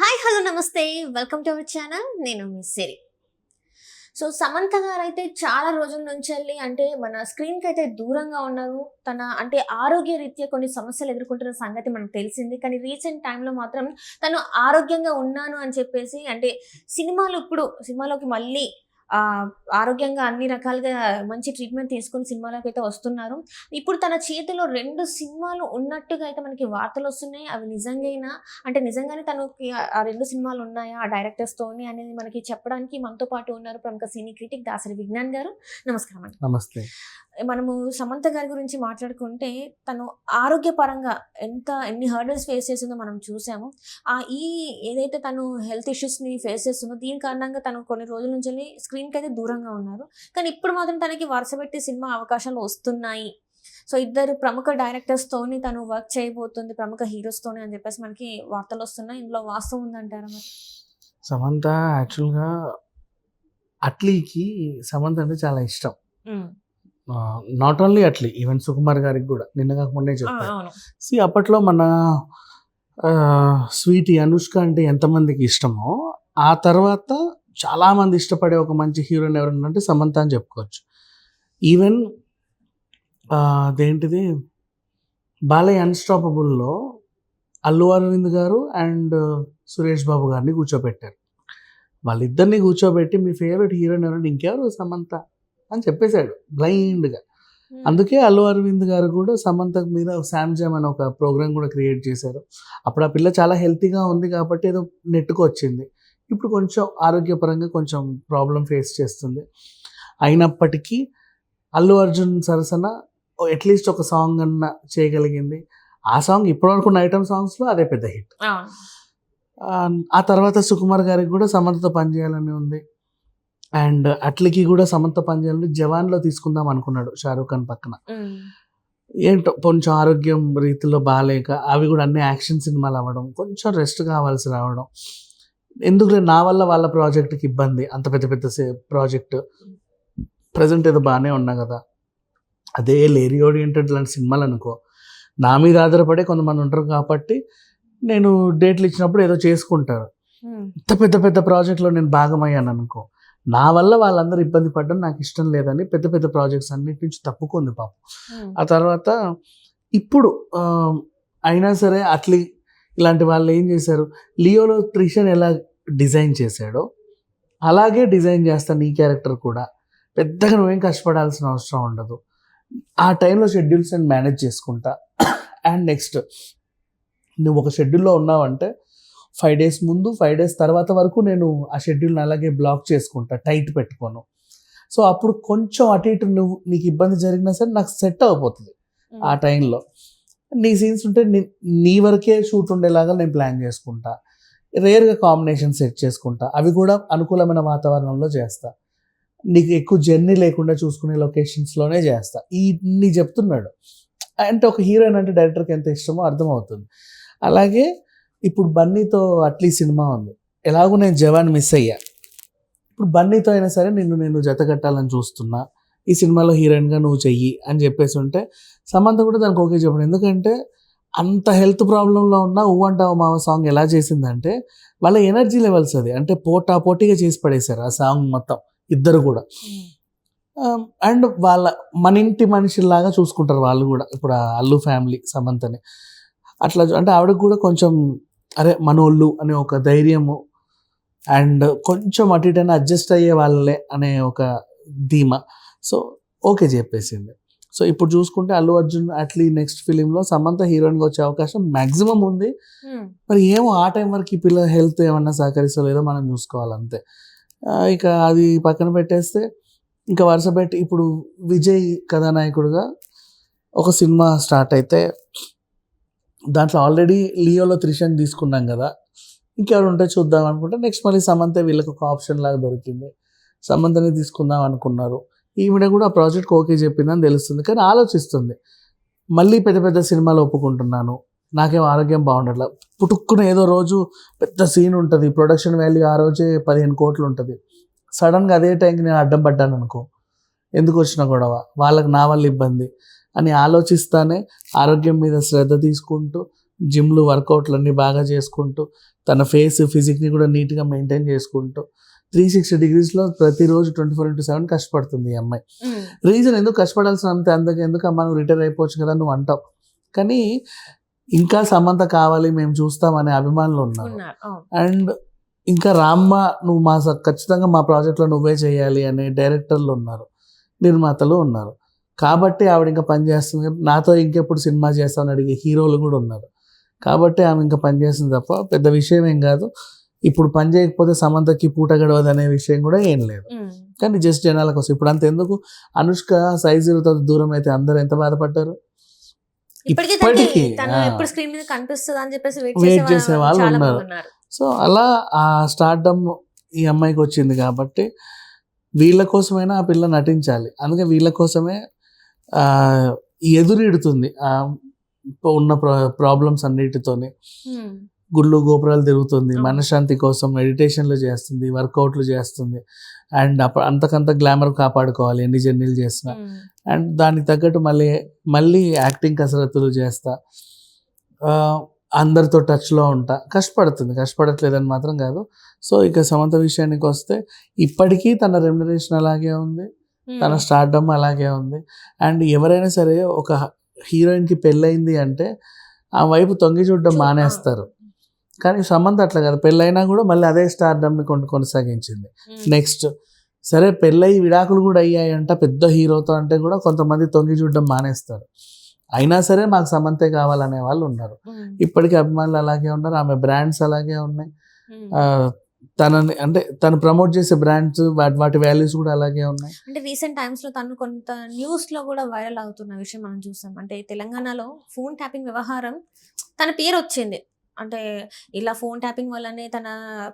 Hi hello నమస్తే. Welcome to our channel. నేను మీ సిరి. సో సమంత గారు అయితే చాలా రోజుల నుంచి వెళ్ళి అంటే మన స్క్రీన్కి అయితే దూరంగా ఉన్నారు. తన అంటే ఆరోగ్య రీత్యా కొన్ని సమస్యలు ఎదుర్కొంటున్న సంగతి మనకు తెలిసింది. కానీ రీసెంట్ టైంలో మాత్రం తను ఆరోగ్యంగా ఉన్నాను అని చెప్పేసి అంటే సినిమాలు ఇప్పుడు సినిమాలోకి మళ్ళీ ఆరోగ్యంగా అన్ని రకాలుగా మంచి ట్రీట్మెంట్ తీసుకుని సినిమాలోకి అయితే వస్తున్నారు. ఇప్పుడు తన చేతిలో రెండు సినిమాలు ఉన్నట్టుగా అయితే మనకి వార్తలు వస్తున్నాయి. అవి నిజంగా అంటే నిజంగానే తనకి ఆ- రెండు సినిమాలు ఉన్నాయా? ఆ డైరెక్టర్స్ తోని అనేది మనకి చెప్పడానికి మనతో పాటు ఉన్నారు ప్రముఖ సినీ క్రిటిక్ దాసరి విజ్ఞాన్ గారు. నమస్కారం అండి. నమస్తే. మనము సమంత గారి గురించి మాట్లాడుకుంటే తను ఆరోగ్యపరంగా ఎంత ఎన్ని హర్డల్స్ ఫేస్ చేసిందో మనం చూసాము. ఆ ఈ ఏదైతే తను హెల్త్ ఇష్యూస్ని ఫేస్ చేస్తుందో దీని కారణంగా తను కొన్ని రోజుల నుంచి స్క్రీన్కి అయితే దూరంగా ఉన్నారు. కానీ ఇప్పుడు మాత్రం తనకి వరుస పెట్టి సినిమా అవకాశాలు వస్తున్నాయి. సో ఇద్దరు ప్రముఖ డైరెక్టర్స్ తోని తను వర్క్ చేయబోతుంది ప్రముఖ హీరోస్ తోని అని చెప్పేసి మనకి వార్తలు వస్తున్నాయి. ఇందులో వాస్తవం ఉందంటారా మరి? సమంత యాక్చువల్గా అట్లీకి సమంత అంటే చాలా ఇష్టం. Not only Atlee even Sukumar గారికి కూడా. నిన్న కాకుండా చెప్పాను. సి అప్పట్లో మన స్వీటీ అనుష్క అంటే ఎంతమందికి ఇష్టమో ఆ తర్వాత చాలామంది ఇష్టపడే ఒక మంచి హీరోయిన్ ఎవరన్నా అంటే సమంత అని చెప్పుకోవచ్చు. ఈవెన్ అదేంటిది? బాలయ్య అన్స్టాపబుల్లో అల్లు అరవింద్ గారు అండ్ సురేష్ బాబు గారిని కూర్చోబెట్టారు. వాళ్ళిద్దరిని కూర్చోబెట్టి మీ ఫేవరెట్ హీరోయిన్ ఎవరంటే ఇంకెవరు? సమంత అని చెప్పేశాడు బ్లైండ్గా అందుకే అల్లు అరవింద్ గారు కూడా సమంత మీద శామ్ జామ్ అని ఒక ప్రోగ్రామ్ కూడా క్రియేట్ చేశారు. అప్పుడు ఆ పిల్ల చాలా హెల్తీగా ఉంది కాబట్టి ఏదో నెట్టుకు వచ్చింది. ఇప్పుడు కొంచెం ఆరోగ్యపరంగా కొంచెం ప్రాబ్లం ఫేస్ చేస్తుంది. అయినప్పటికీ అల్లు అర్జున్ సరసన అట్లీస్ట్ ఒక సాంగ్ అన్న చేయగలిగింది. ఆ సాంగ్ ఇప్పటివరకు ఐటమ్ సాంగ్స్లో అదే పెద్ద హిట్ ఆ. తర్వాత సుకుమార్ గారికి కూడా సమంతతో పనిచేయాలని ఉంది. అండ్ అట్లకి కూడా సమంత పనిచేయాలని జవాన్లో తీసుకుందాం అనుకున్నాడు షారూఖ్ ఖాన్ పక్కన. ఏంటో కొంచెం ఆరోగ్యం రీతిలో బాగాలేక అవి కూడా అన్ని యాక్షన్ సినిమాలు అవ్వడం కొంచెం రెస్ట్ కావాల్సి రావడం. ఎందుకులే నా వల్ల వాళ్ళ ప్రాజెక్ట్కి ఇబ్బంది? అంత పెద్ద పెద్ద ప్రాజెక్ట్ ప్రజెంట్ ఏదో బాగానే ఉన్నా కదా. అదే లేరీ ఓరియంటెడ్ లాంటి సినిమాలు అనుకో. నా మీద ఆధారపడే కొంతమంది ఉంటారు కాబట్టి నేను డేట్లు ఇచ్చినప్పుడు ఏదో చేసుకుంటారు. ఇంత పెద్ద పెద్ద ప్రాజెక్ట్లో నేను భాగమయ్యాను అనుకో. నా వల్ల వాళ్ళందరూ ఇబ్బంది పడడం నాకు ఇష్టం లేదని పెద్ద పెద్ద ప్రాజెక్ట్స్ అన్నిటి నుంచి తప్పుకుంది పాపం. ఆ తర్వాత ఇప్పుడు అయినా సరే అట్లీ ఇలాంటి వాళ్ళు ఏం చేశారు? లియోలో త్రిషన్ ఎలా డిజైన్ చేశాడో అలాగే డిజైన్ చేస్తాను ఈ క్యారెక్టర్ కూడా. పెద్దగా నువ్వేం కష్టపడాల్సిన అవసరం ఉండదు. ఆ టైంలో షెడ్యూల్స్ నేను మేనేజ్ చేసుకుంటా. అండ్ నెక్స్ట్ నువ్వు ఒక షెడ్యూల్లో ఉన్నావంటే ఫైవ్ డేస్ ముందు ఫైవ్ డేస్ తర్వాత వరకు నేను ఆ షెడ్యూల్ని అలాగే బ్లాక్ చేసుకుంటా టైట్ పెట్టుకోను. సో అప్పుడు కొంచెం అటు ఇటు నువ్వు నీకు ఇబ్బంది జరిగినా సరే నాకు సెట్ అయిపోతుంది ఆ టైంలో. నీ సీన్స్ ఉంటే నీ నీ వరకే షూట్ ఉండేలాగా నేను ప్లాన్ చేసుకుంటా. రేర్గా కాంబినేషన్ సెట్ చేసుకుంటా. అవి కూడా అనుకూలమైన వాతావరణంలో చేస్తా. నీకు ఎక్కువ జర్నీ లేకుండా చూసుకునే లొకేషన్స్లోనే చేస్తా. ఇన్ని చెప్తున్నాడు. అంటే ఒక హీరోయిన్ అంటే డైరెక్టర్కి ఎంత ఇష్టమో అర్థమవుతుంది. అలాగే ఇప్పుడు బన్నీతో అట్లీ సినిమా ఉంది. ఎలాగో నేను జవాన్ మిస్ అయ్యా. ఇప్పుడు బన్నీతో అయినా సరే నిన్ను నేను జత కట్టాలని చూస్తున్నా. ఈ సినిమాలో హీరోయిన్గా నువ్వు చెయ్యి అని చెప్పేసి ఉంటే సమంత కూడా దానికి ఓకే చెప్పండి. ఎందుకంటే అంత హెల్త్ ప్రాబ్లంలో ఉన్న ఊ అంటావు మావ సాంగ్ ఎలా చేసిందంటే వాళ్ళ ఎనర్జీ లెవెల్స్ అది. అంటే పోటా పోటీగా చేసి పడేశారు ఆ సాంగ్ మొత్తం ఇద్దరు కూడా. అండ్ వాళ్ళ మన ఇంటి మనిషిలాగా చూసుకుంటారు వాళ్ళు కూడా. ఇప్పుడు అల్లు ఫ్యామిలీ సమంతని. అట్లా అంటే ఆవిడకి కూడా కొంచెం అరే మనోళ్ళు అనే ఒక ధైర్యము అండ్ కొంచెం అటు ఇటైనా అడ్జస్ట్ అయ్యే వాళ్ళే అనే ఒక ధీమా. సో ఓకే చెప్పేసింది. సో ఇప్పుడు చూసుకుంటే అల్లు అర్జున్ అట్లీ నెక్స్ట్ ఫిలింలో సమంత హీరోయిన్గా వచ్చే అవకాశం మ్యాక్సిమం ఉంది. మరి ఏమో ఆ టైం వరకు ఈ పిల్ల హెల్త్ ఏమన్నా సహకరిస్తో లేదో మనం చూసుకోవాలి అంతే ఆ, ఇక అది పక్కన పెట్టేస్తే ఇంకా వరుస పెట్టి ఇప్పుడు విజయ్ కథానాయకుడుగా ఒక సినిమా స్టార్ట్ అయితే దాంట్లో ఆల్రెడీ లియోలో త్రిషన్ తీసుకున్నాం కదా. ఇంకెవరు ఉంటే చూద్దాం అనుకుంటే నెక్స్ట్ మళ్ళీ సమంత వీళ్ళకి ఒక ఆప్షన్ లాగా దొరికింది. సమంతని తీసుకుందాం అనుకున్నారు. ఈవిడ కూడా ఆ ప్రాజెక్ట్కి ఓకే చెప్పిందని తెలుస్తుంది. కానీ ఆలోచిస్తుంది. మళ్ళీ పెద్ద పెద్ద సినిమాలు ఒప్పుకుంటున్నాను. నాకేం ఆరోగ్యం బాగుండట్ల. పుట్టుక్కున ఏదో రోజు పెద్ద సీన్ ఉంటుంది. ప్రొడక్షన్ వాల్యూ ఆ రోజే పదిహేను కోట్లు ఉంటుంది. సడన్గా అదే టైంకి నేను అడ్డం పడ్డాను అనుకో ఎందుకు వచ్చిన గొడవ? వాళ్ళకి నా వల్ల ఇబ్బంది అని ఆలోచిస్తానే ఆరోగ్యం మీద శ్రద్ధ తీసుకుంటూ జిమ్లు వర్కౌట్లు అన్నీ బాగా చేసుకుంటూ తన ఫేస్ ఫిజిక్ని కూడా నీట్గా మెయింటైన్ చేసుకుంటూ త్రీ సిక్స్టీ డిగ్రీస్లో ప్రతిరోజు ట్వంటీ ఫోర్ ఇంటూ సెవెన్ కష్టపడుతుంది ఈ అమ్మాయి. రీజన్ ఎందుకు కష్టపడాల్సిన అంత అందుకు ఎందుకు అమ్మ నువ్వు రిటైర్ అయిపోవచ్చు కదా నువ్వు అంటావు. కానీ ఇంకా సమంత కావాలి మేము చూస్తామనే అభిమానులు ఉన్నారు. అండ్ ఇంకా రామ్మ నువ్వు మా ఖచ్చితంగా మా ప్రాజెక్ట్లో నువ్వే చేయాలి అనే డైరెక్టర్లు ఉన్నారు నిర్మాతలు ఉన్నారు. కాబట్టి ఆవిడ ఇంకా పని చేస్తుంది కాబట్టి నాతో ఇంకెప్పుడు సినిమా చేస్తామని అడిగే హీరోలు కూడా ఉన్నారు. కాబట్టి ఆమె ఇంకా పని చేస్తుంది తప్ప పెద్ద విషయం ఏం కాదు. ఇప్పుడు పని చేయకపోతే సమంతకి పూట గడవదు అనే విషయం కూడా ఏం లేదు. కానీ జస్ట్ జనాల కోసం. ఇప్పుడు అంత ఎందుకు? అనుష్క సైజులతో దూరం అయితే అందరూ ఎంత బాధపడ్డారు? ఇప్పటికీ ఇప్పటికీ, తనకి తను ఆ. ఎప్పుడు స్క్రీన్ మీద కనిపిస్తుంది అని చెప్పేసి వెయిట్ చేసే వాళ్ళు ఉన్నారు. సో అలా ఆ స్టార్డమ్ ఈ అమ్మాయికి వచ్చింది కాబట్టి వీళ్ళ కోసమైనా ఆ పిల్ల నటించాలి. అందుకే వీళ్ళ కోసమే ఆ, ఎదురీడుతుంది ఆ ఉన్న ప్రాబ్లమ్స్ అన్నిటితోని. గుళ్ళు గోపురాలు తిరుగుతుంది. మనశ్శాంతి కోసం మెడిటేషన్లు చేస్తుంది వర్కౌట్లు చేస్తుంది. అండ్ అప్ప అంతకంత గ్లామర్ కాపాడుకోవాలి ఎన్ని జర్నీలు చేసినా. అండ్ దానికి తగ్గట్టు మళ్ళీ మళ్ళీ యాక్టింగ్ కసరత్తులు చేస్తా. అందరితో టచ్లో ఉంటా. కష్టపడుతుంది కష్టపడట్లేదని మాత్రం కాదు. సో ఇక సమంత విషయానికి వస్తే ఇప్పటికీ తన రెమ్యునరేషన్ అలాగే ఉంది. ఉమ్, తన స్టార్డమ్ అలాగే ఉంది. అండ్ ఎవరైనా సరే ఒక హీరోయిన్కి పెళ్ళయింది అంటే ఆ వైపు తొంగి చూడడం మానేస్తారు. కానీ సమంత అట్లా కాదు. పెళ్ళైనా కూడా మళ్ళీ అదే స్టార్డమ్ని కొను కొనసాగించింది. నెక్స్ట్ సరే పెళ్ళయి విడాకులు కూడా అయ్యాయంట. పెద్ద హీరోతో అంటే కూడా కొంతమంది తొంగి చూడడం మానేస్తారు. అయినా సరే మాకు సమంతే కావాలనే వాళ్ళు ఉన్నారు. ఇప్పటికీ అభిమానులు అలాగే ఉన్నారు. ఆమె బ్రాండ్స్ అలాగే ఉన్నాయి. తనని అంటే తను ప్రమోట్ చేసే బ్రాండ్స్ వాటి వాటి వాల్యూస్ కూడా అలాగే ఉన్నాయి. అంటే రీసెంట్ టైమ్స్లో తను కొంత న్యూస్లో కూడా వైరల్ అవుతున్న విషయం మనం చూసాం అంటే తెలంగాణలో ఫోన్ ట్యాపింగ్ వ్యవహారం తన పేరు వచ్చింది అంటే ఇలా ఫోన్ ట్యాపింగ్ వల్లనే తన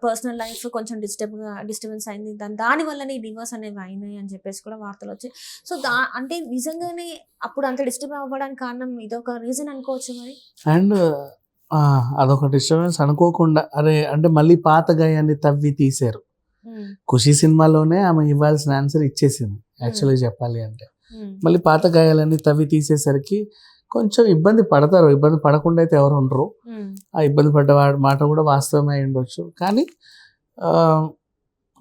పర్సనల్ లైఫ్ కొంచెం డిస్టర్బ్ డిస్టర్బెన్స్ అయింది. దాని దాని వల్లనే డివోర్స్ అనేవి అయినాయి అని చెప్పేసి కూడా వార్తలు వచ్చాయి. సో దా అంటే నిజంగానే అప్పుడు అంత డిస్టర్బ్ అవ్వడానికి కారణం ఇదొక రీజన్ అనుకోవచ్చు మరి? అండ్ అదొక డిస్టర్బెన్స్ అనుకోకుండా అరే అంటే మళ్ళీ పాత గాయాన్ని తవ్వి తీశారు. ఖుషి సినిమాలోనే ఆమె ఇవ్వాల్సిన ఆన్సర్ ఇచ్చేసింది యాక్చువల్లీ చెప్పాలి అంటే. మళ్ళీ పాత గాయాలన్నీ తవ్వి తీసేసరికి కొంచెం ఇబ్బంది పడతారు. ఇబ్బంది పడకుండా అయితే ఎవరు ఉండరు. ఆ ఇబ్బంది పడ్డ మాట కూడా వాస్తవమే అయి ఉండొచ్చు. కానీ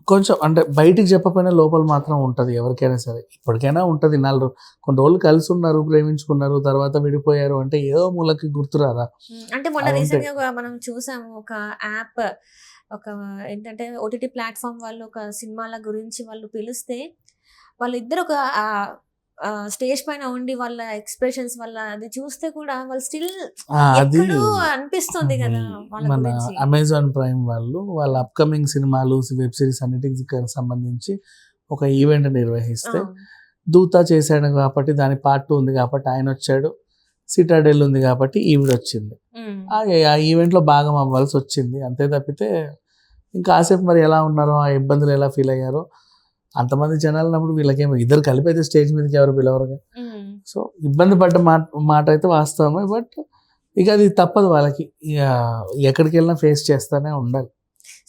కొంచెం అంటే బయటికి చెప్పకపోయినా లోపల మాత్రం ఉంటుంది ఎవరికైనా సరే. ఇప్పటికైనా ఉంటుంది. నాలుగు కొన్ని రోజులు కలిసి ఉన్నారు ప్రేమించుకున్నారు తర్వాత విడిపోయారు అంటే ఏదో మూలకి గుర్తురాదా ఉమ్, అంటే మొన్న రీసెంట్. గా మనం చూసాము ఒక యాప్ ఒక ఏంటంటే ఓటీటీ ప్లాట్ఫామ్ వాళ్ళు ఒక సినిమాల గురించి వాళ్ళు పిలిస్తే వాళ్ళిద్దరు ఒక స్టేజ్ పైన ఉండి వాళ్ళ ఎక్స్ప్రెషన్స్ వల్ల అది చూస్తే కూడా వాళ్ళు స్టిల్ అనిపిస్తుంది కదా మన అమెజాన్ ప్రైమ్ వాళ్ళు వాళ్ళ అప్కమింగ్ సినిమాలు వెబ్ సిరీస్ అన్నిటికి సంబంధించి ఒక ఈవెంట్ నిర్వహిస్తే దూత చేశాడు కాబట్టి దాని పార్ట్ ఉంది కాబట్టి ఆయన వచ్చాడు. సిటాడెల్ ఉంది కాబట్టి ఈవిడ వచ్చింది. ఆ ఈవెంట్లో భాగం అవ్వాల్సి వచ్చింది. అంతే తప్పితే ఇంకా కాసేపు మరి ఎలా ఉన్నారో ఆ ఇబ్బందులు ఎలా ఫీల్ అయ్యారో అంతమంది జనాలు ఉన్నప్పుడు వీళ్ళకేమో ఇద్దరు కలిపి అయితే స్టేజ్ మీదకి ఎవరు పిలవరుగా. సో ఇబ్బంది పడ్డ మాట మాట అయితే వాస్తవమే బట్ ఇక అది తప్పదు వాళ్ళకి. ఇక ఎక్కడికి వెళ్ళినా ఫేస్ చేస్తానే ఉండాలి.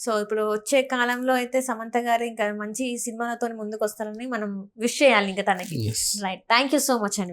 సో ఇప్పుడు వచ్చే కాలంలో అయితే సమంత గారు ఇంకా మంచి సినిమాలతో ముందుకు వస్తారని మనం విష్ చేయాలి ఇంకా తనకి. Right thank you so much అండి.